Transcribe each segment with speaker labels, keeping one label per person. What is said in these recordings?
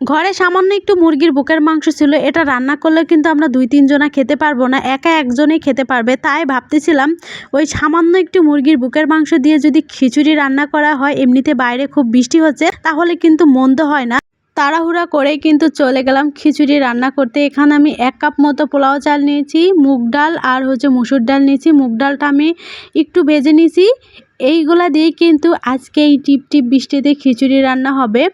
Speaker 1: ঘরে সামান্য একটু মুরগির বুকের মাংস ছিল, এটা রান্না করলে কিন্তু আমরা দুই তিনজনা খেতে পারব না, একা একজনেই খেতে পারবে, তাই ভাবতেছিলাম ওই সামান্য একটু মুরগির বুকের মাংস দিয়ে যদি খিচুড়ি রান্না করা হয়, এমনিতে বাইরে খুব বৃষ্টি হচ্ছে, তাহলে কিন্তু মন্দ হয় না। তাড়াহুড়া করে কিন্তু চলে গেলাম খিচুড়ি রান্না করতে, এখানে আমি এক কাপ মতো পোলাও চাল নিয়েছি, মুগ ডাল আর হচ্ছে মুসুর ডাল নিয়েছি, মুগ ডালটা আমি একটু ভেজে নিয়েছি, এইগুলা দিয়ে কিন্তু আজকে এই টিপ টিপ বৃষ্টিতে খিচুড়ি রান্না হবে।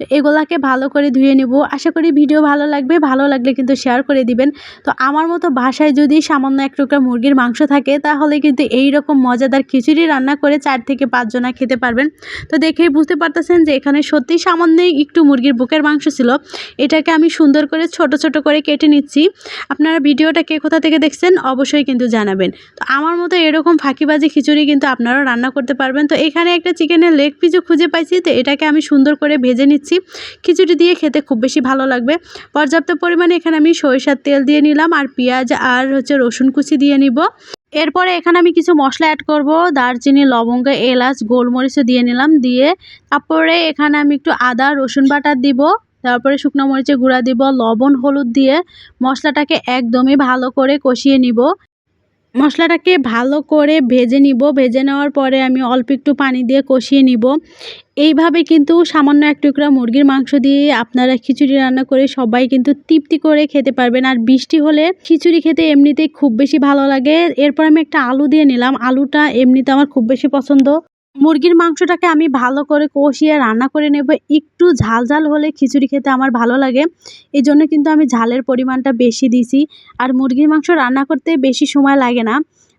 Speaker 1: তো এগুলাকে ভালো করে ধুয়ে নেব। আশা করি ভিডিও ভালো লাগবে, ভালো লাগলে কিন্তু শেয়ার করে দিবেন। তো আমার মতো বাসায় যদি সামান্য এক টুকরা মুরগির মাংস থাকে, তাহলে কিন্তু এই রকম মজাদার খিচুড়ি রান্না করে চার থেকে পাঁচজনা খেতে পারবেন। তো দেখেই বুঝতে পারতেছেন যে এখানে সত্যি সামান্যই একটু মুরগির বুকের মাংস ছিল। এটাকে আমি সুন্দর করে ছোট ছোট করে কেটে নিচ্ছি। আপনারা ভিডিওটা কে কোথা থেকে দেখছেন অবশ্যই কিন্তু জানাবেন। তো আমার মতো এরকম ফাঁকিবাজি খিচুড়ি কিন্তু আপনারাও রান্না করতে পারবেন। তো এখানে একটা চিকেনের লেগ পিসও খুঁজে পাইছি। তো এটাকে আমি সুন্দর করে ভেজে নিচ্ছি। খিচুড়ি দিয়ে খেতে খুব বেশি ভালো লাগবে। পর্যাপ্ত পরিমাণে এখানে আমি সরিষার তেল দিয়ে নিলাম আর পেঁয়াজ আর হচ্ছে রসুন কুচি দিয়ে নিব। এরপরে এখানে আমি কিছু মশলা অ্যাড করব। দারচিনি, লবঙ্গ, এলাচ, গোলমরিচও দিয়ে নিলাম। দিয়ে তারপরে এখানে আমি একটু আদা, রসুন বাটা দিব। তারপরে শুকনো মরিচের গুঁড়া দিব। লবণ, হলুদ দিয়ে মশলাটাকে একদমই ভালো করে কষিয়ে নিব। মশলাটাকে ভালো করে ভেজে নিব। ভেজে নেওয়ার পরে আমি অল্প একটু পানি দিয়ে কষিয়ে নিব। এইভাবে কিন্তু সামান্য এক টুকরা মুরগির মাংস দিয়ে আপনারা খিচুড়ি রান্না করে সবাই কিন্তু তৃপ্তি করে খেতে পারবেন। আর বৃষ্টি হলে খিচুড়ি খেতে এমনিতেই খুব বেশি ভালো লাগে। এরপর আমি একটা আলু দিয়ে নিলাম। আলুটা এমনিতে আমার খুব বেশি পছন্দ। মুরগির মাংসটাকে আমি ভালো করে কষিয়ে রান্না করে নেব। একটু ঝাল ঝাল হলে খিচুড়ি খেতে আমার ভালো লাগে। এই জন্য কিন্তু আমি ঝালের পরিমাণটা বেশি দিছি। আর মুরগির মাংস রান্না করতে বেশি সময় লাগে না।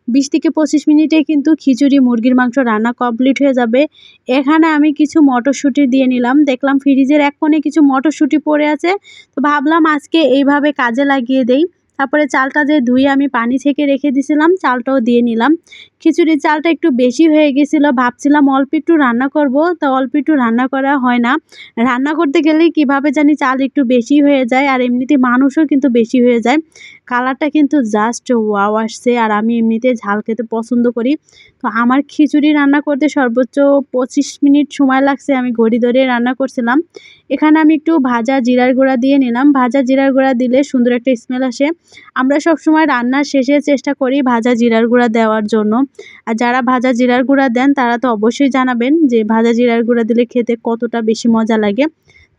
Speaker 1: বিশ থেকে পঁচিশ মিনিটে কিন্তু খিচুড়ি, মুরগির মাংস রান্না কমপ্লিট হয়ে যাবে। এখানে আমি কিছু মটরশুঁটি দিয়ে নিলাম। দেখলাম ফ্রিজের এক কোণে কিছু মটরশুঁটি পড়ে আছে। তো ভাবলাম আজকে এইভাবে কাজে লাগিয়ে দেই। তারপরে চালটা যে ধুয়ে আমি পানি ছেঁকে রেখে দিয়েছিলাম চালটাও দিয়ে নিলাম। খিচুড়ির চালটা একটু বেশি হয়ে গেছিল, ভাবছিলাম অল্প একটু রান্না করব, তো অল্প একটু রান্না করা হয় না। রান্না করতে গেলে কীভাবে জানি চাল একটু বেশি হয়ে যায়, আর এমনিতে মানুষও কিন্তু বেশি হয়ে যায়। কালারটা কিন্তু জাস্ট ওয়াও আসছে, আর আমি এমনিতে ঝাল খেতে পছন্দ করি। তো আমার খিচুড়ি রান্না করতে সর্বোচ্চ পঁচিশ মিনিট সময় লাগছে, আমি ঘড়ি ধরে রান্না করছিলাম। এখানে আমি একটু ভাজা জিরার গুঁড়া দিয়ে নিলাম। ভাজা জিরার গুঁড়া দিলে সুন্দর একটা স্মেল আসে। আমরা সবসময় রান্নার শেষে চেষ্টা করি ভাজা জিরার গুঁড়া দেওয়ার জন্য। আর যারা ভাজা জিরার গুঁড়া দেন, তারা তো অবশ্যই জানাবেন যে ভাজা জিরার গুঁড়া দিলে খেতে কতটা বেশি মজা লাগে।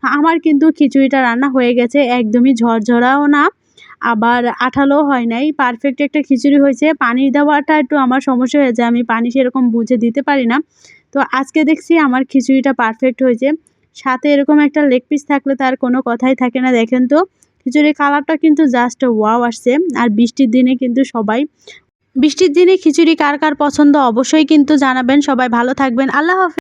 Speaker 1: আমার কিন্তু খিচুড়িটা রান্না হয়ে গেছে একদমই ঝরঝরাও না, আবার আঠালো হয় নাই। পারফেক্ট একটা খিচুড়ি হয়েছে। পানি দেওয়াটা একটু আমার সমস্যা হয়েছে, আমি পানি সেরকম বুঝে দিতে পারি না। তো আজকে দেখছি আমার খিচুড়িটা পারফেক্ট হয়েছে। সাথে এরকম একটা লেগ পিস থাকলে তার কোনো কথাই থাকে না, দেখেন তো। খিচুড়ির কালারটা কিন্তু জাস্ট ওয়াও আসছে। আর বৃষ্টির দিনে কিন্তু সবাই, বৃষ্টির দিনে খিচুড়ি কার কার পছন্দ অবশ্যই কিন্তু জানাবেন। সবাই ভালো থাকবেন। আল্লাহ হাফিজ।